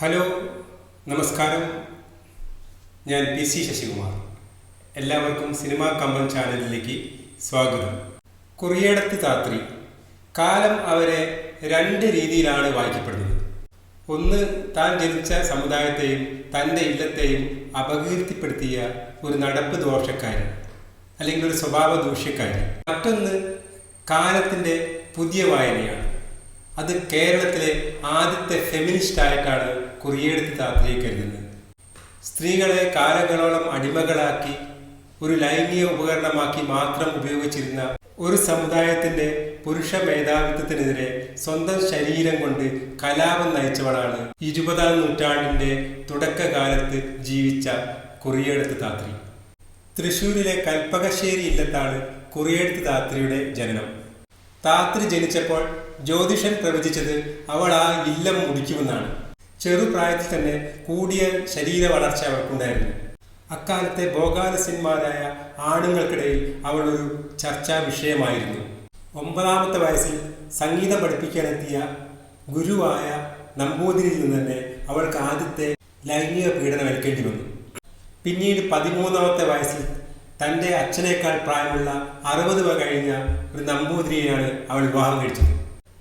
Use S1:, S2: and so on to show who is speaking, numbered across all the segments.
S1: Hello നമസ്കാരം. ഞാൻ P C Sasikumar. എല്ലാവർക്കും സിനിമാ കമ്പൻ ചാനലിലേക്ക് സ്വാഗതം. കുറിയേടത്ത് താത്രി കാലം അവരെ രണ്ട് രീതിയിലാണ് വായിക്കപ്പെടുന്നത്. ഒന്ന് താൻ ജനിച്ച സമുദായത്തെയും തന്റെ ഇല്ലത്തെയും അപകീർത്തിപ്പെടുത്തിയ ഒരു നടപ്പ് ദോഷക്കാരൻ അല്ലെങ്കിൽ ഒരു സ്വഭാവ ദൂഷ്യക്കാരൻ മറ്റൊന്ന് കാലത്തിന്റെ പുതിയ വായനയാണ്. അത് കേരളത്തിലെ ആദ്യത്തെ ഫെമിനിസ്റ്റ് ആയിട്ടാണ് കുറിയെടുത്ത് ആഗ്രഹിക്കരുത് സ്ത്രീകളെ കാലങ്ങളോളം അടിമകളാക്കി ഒരു ലൈംഗിക ഉപകരണമാക്കി മാത്രം ഉപയോഗിച്ചിരുന്ന ഒരു സമുദായത്തിന്റെ പുരുഷ മേധാവിത്വത്തിനെതിരെ സ്വന്തം ശരീരം കൊണ്ട് കലാപം നയിച്ചവളാണ് ഇരുപതാം നൂറ്റാണ്ടിന്റെ തുടക്കകാലത്ത് ജീവിച്ച കുറിയെടുത്ത് താത്രി. തൃശൂരിലെ കൽപ്പകശ്ശേരി ഇല്ലത്താണ് കുറിയെടുത്ത് താത്രിയുടെ ജനനം. താത്രി ജനിച്ചപ്പോൾ ജ്യോതിഷൻ പ്രവചിച്ചത് അവൾ ആ ഇല്ലം മുടിക്കുമെന്നാണ്. ചെറുപ്രായത്തിൽ തന്നെ കൂടിയ ശരീര വളർച്ച അവൾക്കുണ്ടായിരുന്നു അക്കാലത്തെ ഭോഗാലസ്യന്മാരായ ആണുങ്ങൾക്കിടയിൽ അവൾ ഒരു ചർച്ചാ വിഷയമായിരുന്നു. ഒമ്പതാമത്തെ വയസ്സിൽ സംഗീതം പഠിപ്പിക്കാനെത്തിയ ഗുരുവായ നമ്പൂതിരിയിൽ നിന്ന് തന്നെ അവൾക്ക് ആദ്യത്തെ ലൈംഗിക പീഡനം ഏൽക്കേണ്ടി വന്നു. പിന്നീട് പതിമൂന്നാമത്തെ വയസ്സിൽ തന്റെ അച്ഛനേക്കാൾ പ്രായമുള്ള അറുപത് കഴിഞ്ഞ ഒരു നമ്പൂതിരിയെയാണ് അവൾ വിവാഹം കഴിച്ചത്.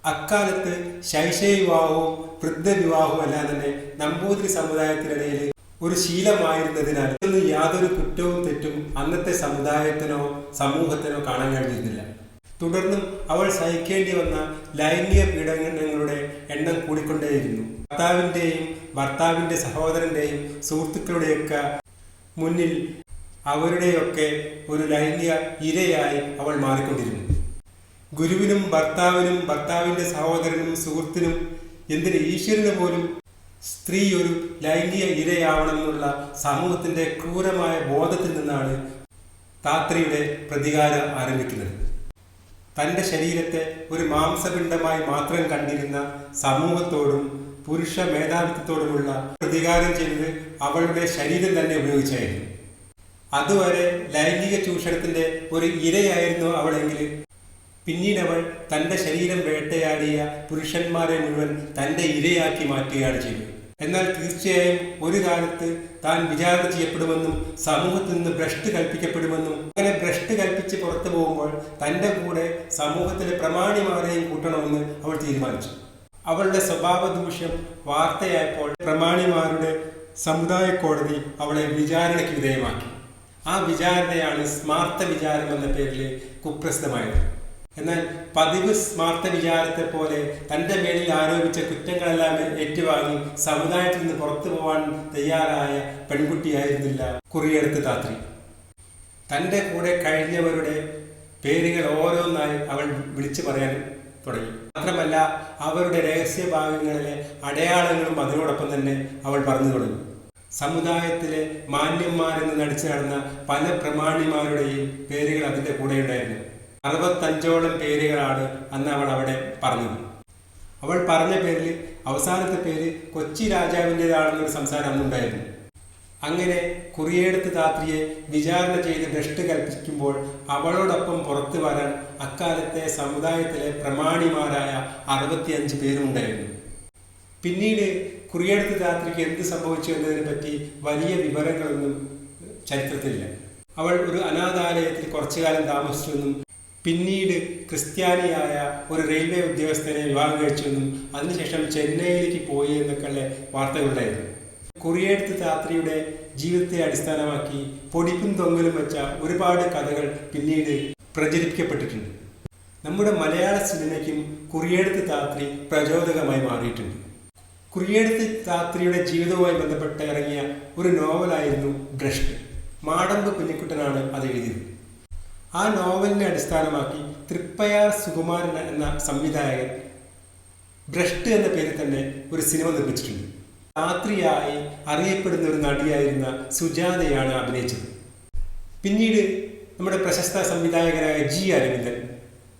S1: അക്കാലത്ത് ശൈശവ വിവാഹവും വൃദ്ധവിവാഹവും എല്ലാം തന്നെ നമ്പൂതിരി സമുദായത്തിനിടയിൽ ഒരു ശീലമായിരുന്നതിനാൽ ഇതൊന്നും യാതൊരു കുറ്റവും തെറ്റും അന്നത്തെ സമുദായത്തിനോ സമൂഹത്തിനോ കാണാൻ കഴിഞ്ഞിരുന്നില്ല. തുടർന്നും അവൾ സഹിക്കേണ്ടി വന്ന ലൈംഗിക പീഡനങ്ങളുടെ എണ്ണം കൂടിക്കൊണ്ടേയിരുന്നു. ഭർത്താവിന്റെയും ഭർത്താവിന്റെ സഹോദരന്റെയും സുഹൃത്തുക്കളുടെയൊക്കെ മുന്നിൽ അവരുടെയൊക്കെ ഒരു ലൈംഗിക ഇരയായി അവൾ മാറിക്കൊണ്ടിരുന്നു. ഗുരുവിനും ഭർത്താവിനും ഭർത്താവിന്റെ സഹോദരനും സുഹൃത്തിനും എന്തിന് ഈശ്വരന് പോലും സ്ത്രീ ഒരു ലൈംഗിക ഇരയാവണമെന്നുള്ള സമൂഹത്തിന്റെ ക്രൂരമായ ബോധത്തിൽ നിന്നാണ് താത്രിയുടെ പ്രതികാരം ആരംഭിക്കുന്നത്. തന്റെ ശരീരത്തെ ഒരു മാംസപിണ്ഡമായി മാത്രം കണ്ടിരുന്ന സമൂഹത്തോടും പുരുഷ മേധാവിത്വത്തോടുമുള്ള പ്രതികാരം ചെയ്തത് അവളുടെ ശരീരം തന്നെ ഉപയോഗിച്ചായിരുന്നു. അതുവരെ ലൈംഗിക ചൂഷണത്തിന്റെ ഒരു ഇരയായിരുന്നു അവളെങ്കിൽ പിന്നീട് അവൾ തന്റെ ശരീരം വേട്ടയാടിയ പുരുഷന്മാരെ മുഴുവൻ തന്റെ ഇരയാക്കി മാറ്റുകയാണ് ചെയ്തത്. എന്നാൽ തീർച്ചയായും ഒരു കാലത്ത് താൻ വിചാരണ ചെയ്യപ്പെടുമെന്നും സമൂഹത്തിൽ നിന്ന് ഭ്രഷ്ട് കൽപ്പിക്കപ്പെടുമെന്നും അങ്ങനെ ഭ്രഷ്ട് കൽപ്പിച്ച് പുറത്തു പോകുമ്പോൾ തന്റെ കൂടെ സമൂഹത്തിലെ പ്രമാണിമാരെയും കൂട്ടണമെന്ന് അവൾ തീരുമാനിച്ചു. അവളുടെ സ്വഭാവ ദൂഷ്യം വാർത്തയായപ്പോൾ പ്രമാണിമാരുടെ സമുദായ കോടതി അവളെ വിചാരണയ്ക്ക് വിധേയമാക്കി. ആ വിചാരണയാണ് സ്മാർത്ത വിചാരം എന്ന പേരിൽ കുപ്രസിദ്ധമായത്. എന്നാൽ പതിവ് സ്മാർത്ഥ വിചാരത്തെ പോലെ തന്റെ മേലിൽ ആരോപിച്ച കുറ്റങ്ങളെല്ലാം ഏറ്റുവാങ്ങി സമുദായത്തിൽ നിന്ന് പുറത്തു പോകാൻ തയ്യാറായ പെൺകുട്ടിയായിരുന്നില്ല കുറിയെടുത്ത് താത്രി. തന്റെ കൂടെ കഴിഞ്ഞവരുടെ പേരുകൾ ഓരോന്നായി അവൾ വിളിച്ചു പറയാൻ തുടങ്ങി. മാത്രമല്ല അവരുടെ രഹസ്യഭാഗങ്ങളിലെ അടയാളങ്ങളും അതിനോടൊപ്പം തന്നെ അവൾ പറഞ്ഞു തുടങ്ങി. സമുദായത്തിലെ മാന്യന്മാരെന്ന് നടിച്ചു നടന്ന പല പ്രമാണിമാരുടെയും പേരുകൾ അതിന്റെ കൂടെ ഉണ്ടായിരുന്നു അറുപത്തഞ്ചോളം പേരുകളാണ് അന്ന് അവൾ അവിടെ പറഞ്ഞത്. അവൾ പറഞ്ഞ പേരിൽ അവസാനത്തെ പേര് കൊച്ചി രാജാവിന്റെതാണെന്നൊരു സംസാരം അന്നുണ്ടായിരുന്നു. അങ്ങനെ കുറിയെടുത്ത് താത്രിയെ വിചാരണ ചെയ്ത് ഭ്രഷ്ട് കൽപ്പിക്കുമ്പോൾ അവളോടൊപ്പം പുറത്തു വരാൻ അക്കാലത്തെ സമുദായത്തിലെ പ്രമാണിമാരായ അറുപത്തിയഞ്ച് പേരുണ്ടായിരുന്നു പിന്നീട് കുറിയെടുത്ത് താത്രിക്ക് എന്ത് സംഭവിച്ചു എന്നതിനെ പറ്റി വലിയ വിവരങ്ങളൊന്നും ചരിത്രത്തിലില്ല. അവൾ ഒരു അനാഥാലയത്തിൽ കുറച്ചു കാലം താമസിച്ചുവെന്നും പിന്നീട് ക്രിസ്ത്യാനിയായ ഒരു റെയിൽവേ ഉദ്യോഗസ്ഥനെ വിവാഹം കഴിച്ചെന്നും അതിനുശേഷം ചെന്നൈയിലേക്ക് പോയി എന്നൊക്കെയുള്ള വാർത്തകളുണ്ടായിരുന്നു. കുറിയെടുത്ത് താത്രിയുടെ ജീവിതത്തെ അടിസ്ഥാനമാക്കി പൊടിപ്പും തൊങ്ങലും വെച്ച ഒരുപാട് കഥകൾ പിന്നീട് പ്രചരിപ്പിക്കപ്പെട്ടിട്ടുണ്ട്. നമ്മുടെ മലയാള സിനിമയ്ക്കും കുറിയെടുത്ത് താത്രി പ്രചോദകമായി മാറിയിട്ടുണ്ട്. കുറിയെടുത്ത് താത്രിയുടെ ജീവിതവുമായി ബന്ധപ്പെട്ട് ഇറങ്ങിയ ഒരു നോവലായിരുന്നു ഭ്രഷ്ട് മാടമ്പ് കുഞ്ഞിക്കുട്ടനാണ് അത് എഴുതിയത്. ആ നോവലിനെ അടിസ്ഥാനമാക്കി തൃപ്പയാർ സുകുമാരൻ എന്ന സംവിധായകൻ ഭ്രഷ്ട് എന്ന പേരിൽ തന്നെ ഒരു സിനിമ നിർമ്മിച്ചിട്ടുണ്ട്. രാത്രിയായി അറിയപ്പെടുന്ന ഒരു നടിയായിരുന്ന സുജാതയാണ് അഭിനയിച്ചത്. പിന്നീട് നമ്മുടെ പ്രശസ്ത സംവിധായകനായ ജി അരവിന്ദൻ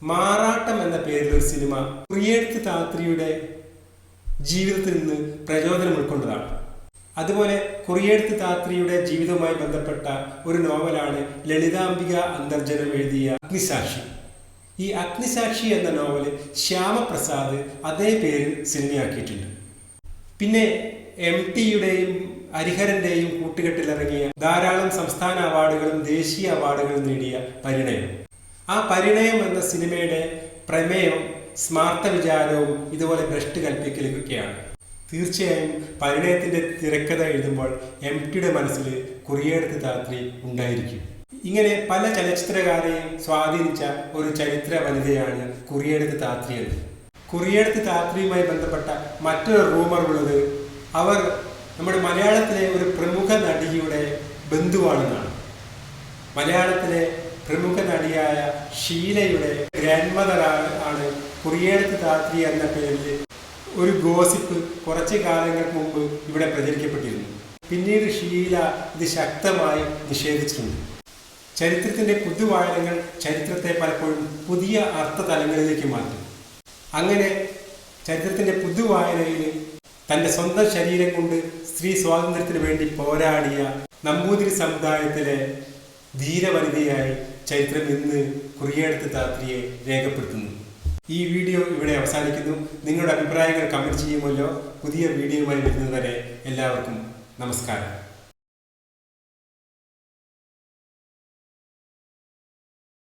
S1: മാറാട്ടം എന്ന പേരിൽ ഒരു സിനിമ പ്രിയത്ത് താത്രിയുടെ ജീവിതത്തിൽ നിന്ന് പ്രചോദനം ഉൾക്കൊണ്ടതാണ്. അതുപോലെ കുറിയെടുത്ത് താത്രിയുടെ ജീവിതവുമായി ബന്ധപ്പെട്ട ഒരു നോവലാണ് ലളിതാംബിക അന്തർജനം എഴുതിയ അഗ്നിസാക്ഷി. ഈ അഗ്നിസാക്ഷി എന്ന നോവൽ ശ്യാമപ്രസാദ് അതേ പേരിൽ സിനിമയാക്കിയിട്ടുണ്ട്. പിന്നെ എം ടിയുടെയും ഹരിഹരന്റെയും കൂട്ടുകെട്ടിലിറങ്ങിയ ധാരാളം സംസ്ഥാന അവാർഡുകളും ദേശീയ അവാർഡുകളും നേടിയ പരിണയം. ആ പരിണയം എന്ന സിനിമയുടെ പ്രമേയം സ്മാർത്ഥ വിചാരവും ഇതുപോലെ ഭ്രഷ്ട് കൽപ്പിക്കലൊക്കെയാണ്. തീർച്ചയായും പരിണയത്തിന്റെ തിരക്കഥ എഴുതുമ്പോൾ എം ടിയുടെ മനസ്സിൽ കുറിയെടുത്ത് താത്രി ഉണ്ടായിരിക്കും. ഇങ്ങനെ പല ചലച്ചിത്രകാരെയും സ്വാധീനിച്ച ഒരു ചരിത്ര വനിതയാണ് കുറിയെടുത്ത് താത്രി എന്ന്. കുറിയെടുത്ത് താത്രിയുമായി ബന്ധപ്പെട്ട മറ്റൊരു റൂമർ ഉള്ളത് അവർ നമ്മുടെ മലയാളത്തിലെ ഒരു പ്രമുഖ നടിയുടെ ബന്ധുവാണെന്നാണ്. മലയാളത്തിലെ പ്രമുഖ നടിയായ ഷീലയുടെ ഗ്രാൻഡ് മദർ ആണ് കുറിയേടത്ത് താത്രി എന്ന പേരിൽ ഒരു ഗോസിപ്പ് കുറച്ച് കാലങ്ങൾക്ക് മുമ്പ് ഇവിടെ പ്രചരിക്കപ്പെട്ടിരുന്നു. പിന്നീട് ഷീല ഇത് ശക്തമായി നിഷേധിച്ചിട്ടുണ്ട്. ചരിത്രത്തിന്റെ പുതുവായനങ്ങൾ ചരിത്രത്തെ പലപ്പോഴും പുതിയ അർത്ഥതലങ്ങളിലേക്ക് മാറ്റും. അങ്ങനെ ചരിത്രത്തിന്റെ പുതുവായനയിൽ തന്റെ സ്വന്തം ശരീരം കൊണ്ട് സ്ത്രീ സ്വാതന്ത്ര്യത്തിന് വേണ്ടി പോരാടിയ നമ്പൂതിരി സമുദായത്തിലെ ധീരവനിതയായി ചരിത്രം ഇന്ന് കുറിയെടുത്ത് താത്രിയെ രേഖപ്പെടുത്തുന്നു. ഈ വീഡിയോ ഇവിടെ അവസാനിക്കുന്നു. നിങ്ങളുടെ അഭിപ്രായങ്ങൾ കമന്റ് ചെയ്യുമല്ലോ. പുതിയ വീഡിയോയുമായി വരുന്നതുവരെ എല്ലാവർക്കും നമസ്കാരം.